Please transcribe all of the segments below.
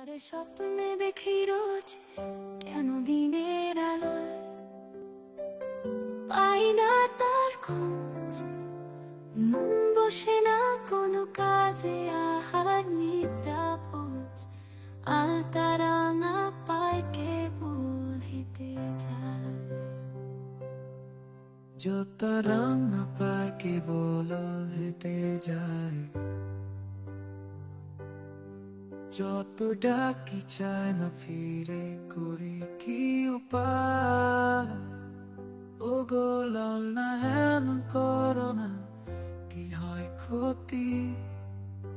আরে স্বপ্নে দেখি রোজ কেন দিনের আলোয়? পাই না তার খোঁজ, মন বসে না কোনো কাজে, আহার নিদ্রা ভোজ। আর তারা না পায় কেবল হেঁটে যায়। যত রং পাকে বলো হেঁটে যায়। যত ডাকি চায় না ফিরে করি কি উপায়? ও গোলাল না এমন করো না, কি হয় ক্ষতি?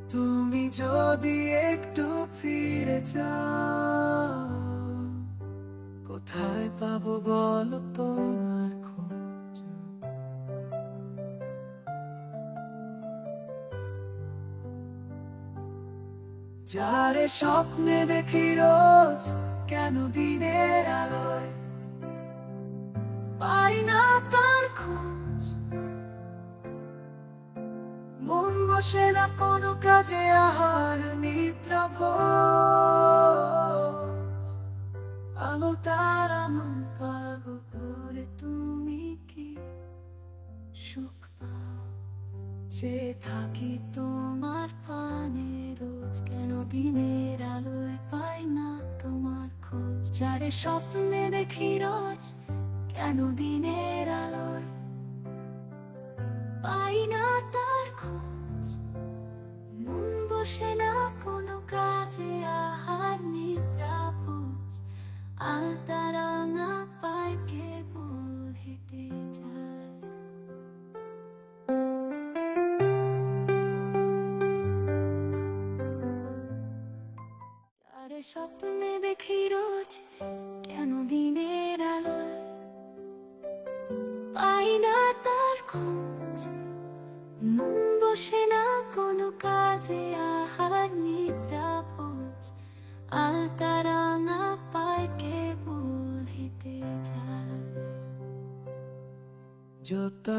তুমি যদি একটু ফিরে যাও, কোথায় পাবো বলো তোমার যারে স্বপ্নে দেখি রোজ, কেন দিনের আলোয়? পাই না তার খোঁজ। মন বসে না কোনো কাজে, আহার, নিদ্রা, ভোজ। যে থাকি তোমার পানে। রোজ কেন দিনের আলোয় পাই না তোমার খোঁজ? যারে স্বপ্নে দেখি রোজ, কেন দিনের আলোয় পাই না তার খোঁজ? মন বসে না কোনো স্বপ্নে দেখি রোজ কেন দিনের আলোয়? পাই না তার খোঁজ। মন বসে না কোনো কাজে, আহার নিদ্রা ভোজ। আর তারা না পায় কেবল হেঁটে যায় যত